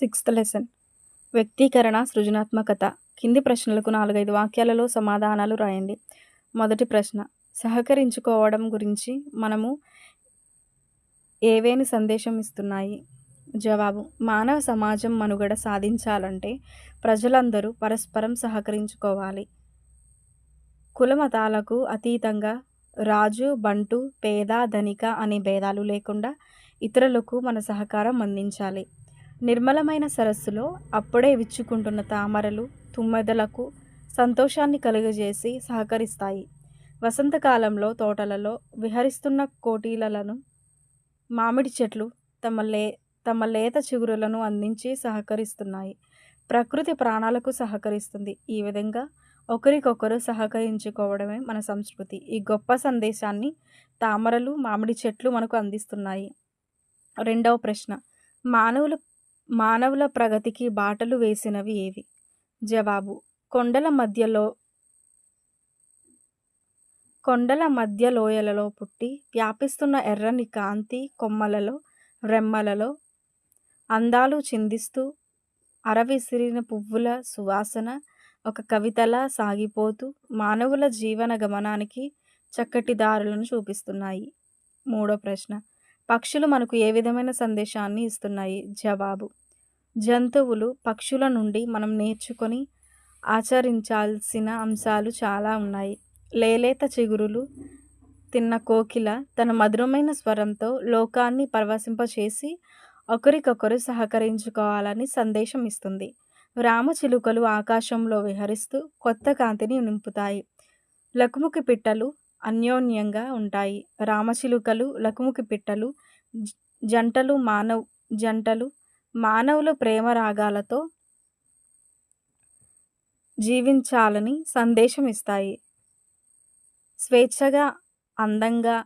Sixth lesson. వ్యక్తీకరణ సృజనాత్మకత. కింది ప్రశ్నలకు నాలుగైదు వాక్యాలలో సమాధానాలు రాయండి. మొదటి ప్రశ్న. సహకరించుకోవడం గురించి మనము ఏవేని సందేశం ఇస్తున్నాయి? జవాబు. మానవ సమాజం మనుగడ సాధించాలంటే ప్రజలందరూ పరస్పరం సహకరించుకోవాలి. కులమతాలకు అతీతంగా రాజు బంటు పేద ధనిక అనే భేదాలు లేకుండా ఇతరులకు మన సహకారం అందించాలి. నిర్మలమైన సరస్సులో అప్పుడే విచ్చుకుంటున్న తామరలు తుమ్మెదలకు సంతోషాన్ని కలుగజేసి సహకరిస్తాయి. వసంతకాలంలో తోటలలో విహరిస్తున్న కోటీలలను మామిడి చెట్లు తమ లే తమ లేత చిగురులను అందించి సహకరిస్తున్నాయి. ప్రకృతి ప్రాణాలకు సహకరిస్తుంది. ఈ విధంగా ఒకరికొకరు సహకరించుకోవడమే మన సంస్కృతి. ఈ గొప్ప సందేశాన్ని తామరలు మామిడి చెట్లు మనకు అందిస్తున్నాయి. రెండవ ప్రశ్న మానవులు మానవుల ప్రగతికి బాటలు వేసినవి ఏవి? జవాబు. కొండల మధ్యలో కొండల మధ్య లోయలలో పుట్టి వ్యాపిస్తున్న ఎర్రని కాంతి కొమ్మలలో రెమ్మలలో అందాలు చిందిస్తూ అరవిసిరిన పువ్వుల సువాసన ఒక కవితలా సాగిపోతూ మానవుల జీవన గమనానికి చక్కటి దారులను చూపిస్తున్నాయి. మూడో ప్రశ్న. పక్షులు మనకు ఏ విధమైన సందేశాన్ని ఇస్తున్నాయి? జవాబు. జంతువులు పక్షుల నుండి మనం నేర్చుకొని ఆచరించాల్సిన అంశాలు చాలా ఉన్నాయి. లేలేత చిగురులు తిన్న కోకిల తన మధురమైన స్వరంతో లోకాన్ని పరవశింపచేసి ఒకరికొకరు సహకరించుకోవాలని సందేశం ఇస్తుంది. రామచిలుకలు ఆకాశంలో విహరిస్తూ కొత్త కాంతిని నింపుతాయి. లకుముకి పిట్టలు అన్యోన్యంగా ఉంటాయి. రామచిలుకలు లకుముకి పిట్టలు జంటలు మానవ్ జంటలు మానవులు ప్రేమ రాగాలతో జీవించాలని సందేశం ఇస్తాయి. స్వేచ్ఛగా అందంగా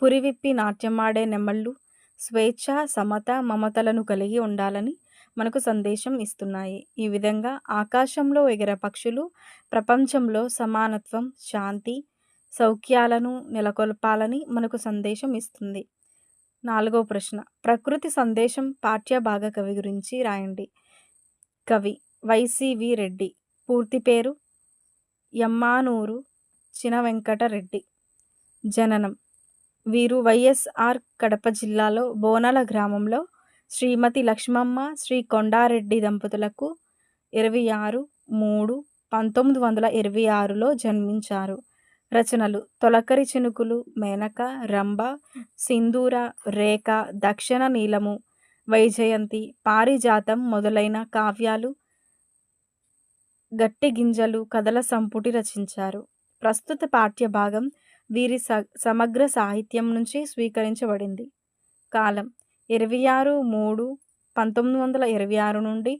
పురివిప్పి నాట్యమాడే నెమళ్ళు స్వేచ్ఛ సమత మమతలను కలిగి ఉండాలని మనకు సందేశం ఇస్తున్నాయి. ఈ విధంగా ఆకాశంలో ఎగిరే పక్షులు ప్రపంచంలో సమానత్వం శాంతి సౌఖ్యాలను నెలకొల్పాలని మనకు సందేశం ఇస్తుంది. నాలుగో ప్రశ్న. ప్రకృతి సందేశం పాఠ్యభాగ కవి గురించి రాయండి. కవి వైసివి రెడ్డి. పూర్తి పేరు యమ్మానూరు చిన వెంకటరెడ్డి జననం వీరు వైఎస్ఆర్ కడప జిల్లాలో బోనాల గ్రామంలో శ్రీమతి లక్ష్మమ్మ శ్రీ కొండారెడ్డి దంపతులకు ఇరవై ఆరు మూడు పంతొమ్మిది వందల ఇరవై ఆరులో జన్మించారు. రచనలు. తొలకరి చినుకులు మేనక రంభ సింధూర రేఖ దక్షిణ నీలము వైజయంతి పారిజాతం మొదలైన కావ్యాలు గట్టి గింజలు కథల సంపుటి రచించారు. ప్రస్తుత పాఠ్య భాగం వీరి స సమగ్ర సాహిత్యం నుంచి స్వీకరించబడింది. కాలం ఇరవై ఆరు మూడు పంతొమ్మిది వందల ఇరవై ఆరు నుండి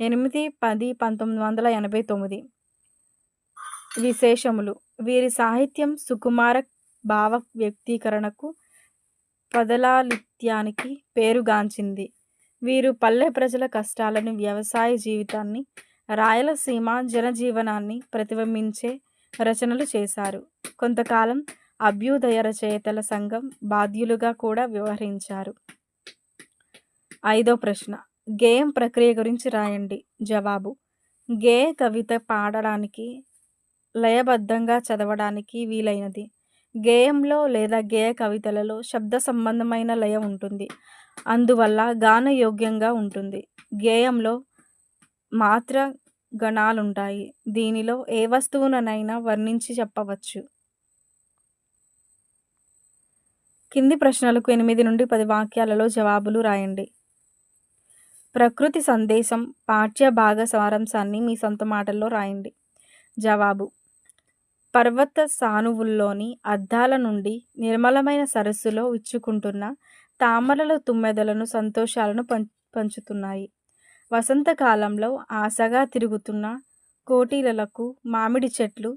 ఎనిమిది పది పంతొమ్మిది వందల ఎనభై తొమ్మిది. విశేషములు వీరి సాహిత్యం సుకుమార భావ వ్యక్తీకరణకు పదలాలిత్యానికి పేరుగాంచింది. వీరు పల్లె ప్రజల కష్టాలను వ్యవసాయ జీవితాన్ని రాయలసీమ జనజీవనాన్ని ప్రతిబింబించే రచనలు చేశారు. కొంతకాలం అభ్యుదయ రచయితల సంఘం బాధ్యులుగా కూడా వ్యవహరించారు. ఐదో ప్రశ్న. గేయం ప్రక్రియ గురించి రాయండి. జవాబు. గేయ కవిత పాడడానికి లయబద్ధంగా చదవడానికి వీలైనది. గేయంలో లేదా గేయ కవితలలో శబ్ద సంబంధమైన లయ ఉంటుంది. అందువల్ల గానయోగ్యంగా ఉంటుంది. గేయంలో మాత్ర గణాలుంటాయి. దీనిలో ఏ వస్తువుననైనా వర్ణించి చెప్పవచ్చు. కింది ప్రశ్నలకు ఎనిమిది నుండి పది వాక్యాలలో జవాబులు రాయండి. ప్రకృతి సందేశం పాఠ్య భాగ సారాంశాన్ని మీ సొంత మాటల్లో రాయండి. జవాబు పర్వత సానువుల్లోని అద్దాల నుండి నిర్మలమైన సరస్సులో ఉచ్చుకుంటున్న తామరల తుమ్మెదలను సంతోషాలను పం పంచుతున్నాయి. వసంతకాలంలో ఆశగా తిరుగుతున్న కోటీలలకు మామిడి చెట్లు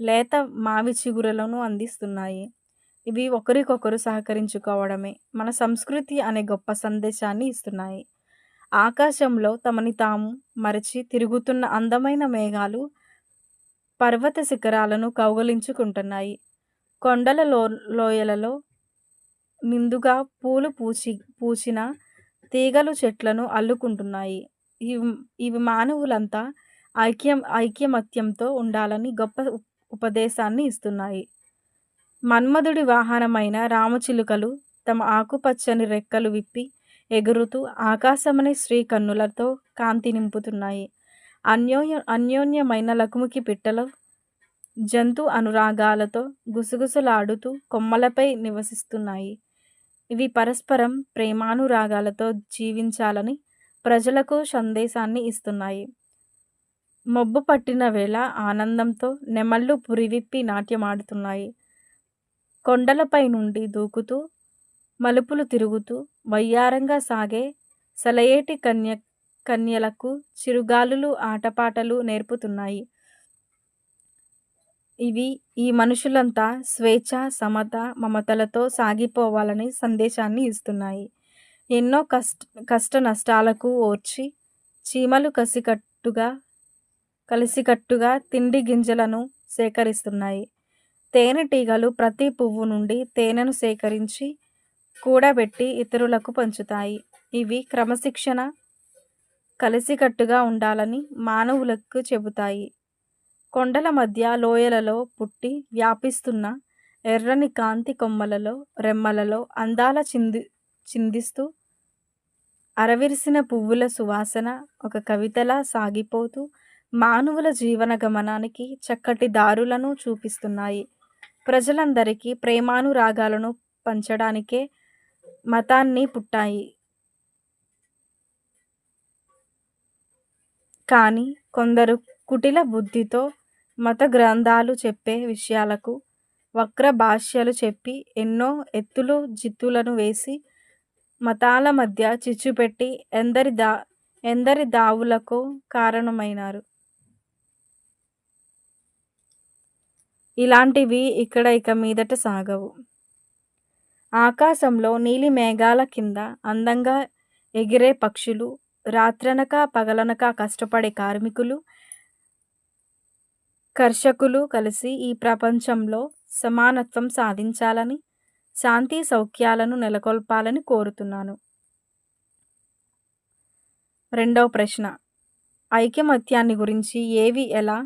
లేత మావి చిగురలను అందిస్తున్నాయి. ఇవి ఒకరికొకరు సహకరించుకోవడమే మన సంస్కృతి అనే గొప్ప సందేశాన్ని ఇస్తున్నాయి. ఆకాశంలో తమని తాము మరచి తిరుగుతున్న అందమైన మేఘాలు పర్వత శిఖరాలను కౌగలించుకుంటున్నాయి కొండల లో లోయలలో నిండుగా పూలు పూచి పూచిన తీగలు చెట్లను అల్లుకుంటున్నాయి ఇవి ఇవి మానవులంతా ఐక్యం ఐక్యమత్యంతో ఉండాలని గొప్ప ఉపదేశాన్ని ఇస్తున్నాయి. మన్మథుడి వాహనమైన రామచిలుకలు తమ ఆకుపచ్చని రెక్కలు విప్పి ఎగురుతూ ఆకాశమనే శ్రీకన్నులతో కాంతి నింపుతున్నాయి. అన్యోన్య అన్యోన్యమైన లకుముకి పిట్టలు జంతు అనురాగాలతో గుసగుసలాడుతూ కొమ్మలపై నివసిస్తున్నాయి. ఇవి పరస్పరం ప్రేమానురాగాలతో జీవించాలని ప్రజలకు సందేశాన్ని ఇస్తున్నాయి. మబ్బు పట్టిన వేళ ఆనందంతో నెమళ్ళు పురివిప్పి నాట్యమాడుతున్నాయి. కొండలపై నుండి దూకుతూ మలుపులు తిరుగుతూ వయ్యారంగా సాగే సెలయేటి కన్య కన్యలకు చిరుగాలులు ఆటపాటలు నేర్పుతున్నాయి. ఇవి ఈ మనుషులంతా స్వేచ్ఛ, సమత, మమతలతో సాగిపోవాలని సందేశాన్ని ఇస్తున్నాయి. ఎన్నో కష్ట కష్ట నష్టాలకు ఓర్చి చీమలు కసికట్టుగా కలిసికట్టుగా తిండి గింజలను సేకరిస్తున్నాయి. తేనెటీగలు ప్రతి పువ్వు నుండి తేనెను సేకరించి కూడబెట్టి ఇతరులకు పంచుతాయి. ఇవి క్రమశిక్షణ, కలిసికట్టుగా ఉండాలని మానవులకు చెబుతాయి. కొండల మధ్య లోయలలో పుట్టి వ్యాపిస్తున్న ఎర్రని కాంతి కొమ్మలలో, రెమ్మలలో అందాల చింది చిందిస్తూ అరవిరిసిన పువ్వుల సువాసన ఒక కవితలా సాగిపోతూ మానవుల జీవన గమనానికి చక్కటి దారులను చూపిస్తున్నాయి. ప్రజలందరికీ ప్రేమానురాగాలను పంచడానికే మతాన్ని పుట్టాయి. కానీ కొందరు కుటిల బుద్ధితో మత గ్రంథాలు చెప్పే విషయాలకు వక్ర భాష్యాలు చెప్పి ఎన్నో ఎత్తులు జిత్తులను వేసి మతాల మధ్య చిచ్చుపెట్టి ఎందరి దా ఎందరి దావులకు కారణమైనారు. ఇలాంటివి ఇక్కడ ఇక మీదట సాగవు. ఆకాశంలో నీలి మేఘాల కింద అందంగా ఎగిరే పక్షులు, రాత్రనక పగలనక కష్టపడే కార్మికులు, కర్షకులు కలిసి ఈ ప్రపంచంలో సమానత్వం సాధించాలని, శాంతి సౌఖ్యాలను నెలకొల్పాలని కోరుతున్నాను. రెండవ ప్రశ్న ఐకమత్యాన్ని గురించి ఏవి ఎలా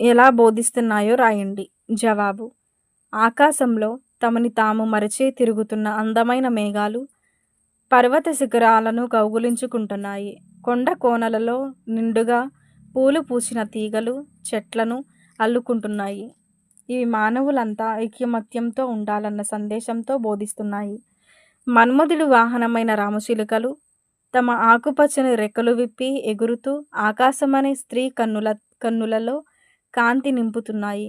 ఎలా బోధిస్తున్నాయో రాయండి. జవాబు: ఆకాశంలో తమని తాము మరచి తిరుగుతున్న అందమైన మేఘాలు పర్వత శిఖరాలను కౌగులించుకుంటున్నాయి కొండ కోనలలో నిండుగా పూలు పూసిన తీగలు చెట్లను అల్లుకుంటున్నాయి. ఇవి మానవులంతా ఐకమత్యంతో ఉండాలన్న సందేశంతో బోధిస్తున్నాయి. మన్మధుడు వాహనమైన రామచిలుకలు తమ ఆకుపచ్చని రెక్కలు విప్పి ఎగురుతూ ఆకాశమనే స్త్రీ కన్నుల కన్నులలో కాంతి నింపుతున్నాయి.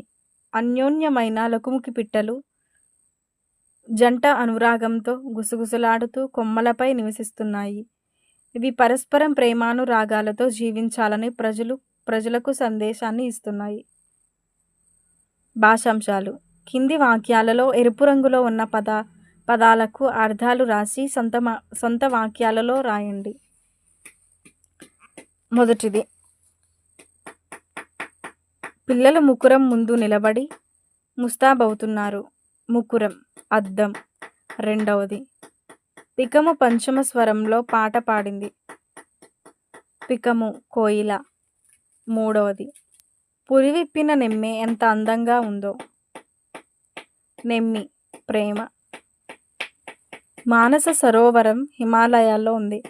అన్యోన్యమైన లకుముకి పిట్టలు జంట అనురాగంతో గుసగుసలాడుతూ కొమ్మలపై నివసిస్తున్నాయి. ఇవి పరస్పరం ప్రేమానురాగాలతో జీవించాలని ప్రజలు ప్రజలకు సందేశాన్ని ఇస్తున్నాయి. భాషాంశాలు కింది వాక్యాలలో ఎరుపు రంగులో ఉన్న పద పదాలకు అర్థాలు రాసి సొంత సొంత వాక్యాలలో రాయండి. మొదటిది పిల్లలు ముకురం ముందు నిలబడి ముస్తాబవుతున్నారు. ముకురం అద్దం. రెండవది పికము పంచమ స్వరంలో పాట పాడింది. పికము కోయిల. మూడవది పురివిప్పిన నెమ్మె ఎంత అందంగా ఉందో. నెమ్మి ప్రేమ. మానస సరోవరం హిమాలయాల్లో ఉంది.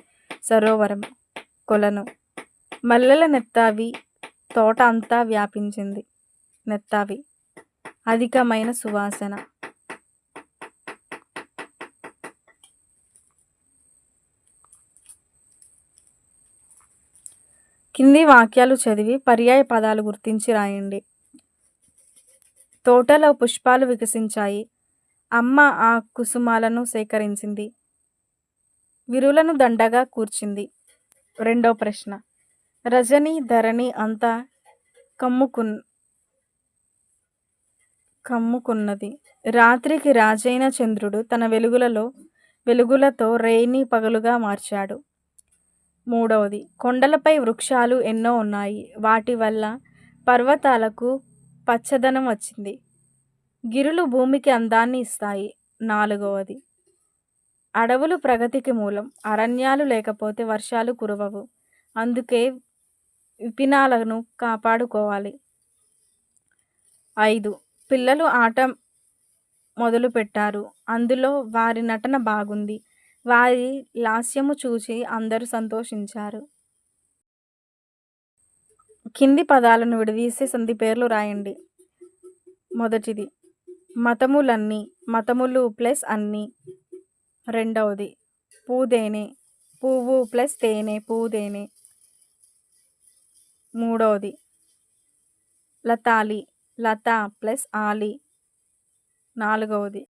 సరోవరం కొలను. మల్లెల నెత్తావి తోట అంతా వ్యాపించింది. నెత్తావి అధికమైన సువాసన. కింది వాక్యాలు చదివి పర్యాయ పదాలు గుర్తించి రాయండి. తోటలో పుష్పాలు వికసించాయి. అమ్మ ఆ కుసుమాలను సేకరించింది. విరులను దండగా కూర్చింది. రెండో ప్రశ్న రజని ధరణి అంతా కమ్ముకున్ కమ్ముకున్నది. రాత్రికి రాజైన చంద్రుడు తన వెలుగులలో వెలుగులతో రేయిని పగలుగా మార్చాడు. మూడవది కొండలపై వృక్షాలు ఎన్నో ఉన్నాయి. వాటి వల్ల పర్వతాలకు పచ్చదనం వచ్చింది. గిరులు భూమికి అందాన్ని ఇస్తాయి. నాలుగవది అడవులు ప్రగతికి మూలం అరణ్యాలు లేకపోతే వర్షాలు కురవవు అందుకే విపినాలను కాపాడుకోవాలి ఐదు పిల్లలు ఆట మొదలుపెట్టారు అందులో వారి నటన బాగుంది వారి లాస్యము చూసి అందరూ సంతోషించారు. కింది పదాలను విడదీసి సంధి పేర్లు రాయండి. మొదటిది మతములన్నీ మతములు ప్లస్ అన్నీ. రెండవది పూదేనే పువ్వు ప్లస్ తేనె పూదేనే. మూడవది లతాలి లత ప్లస్ ఆలి. నాలుగవది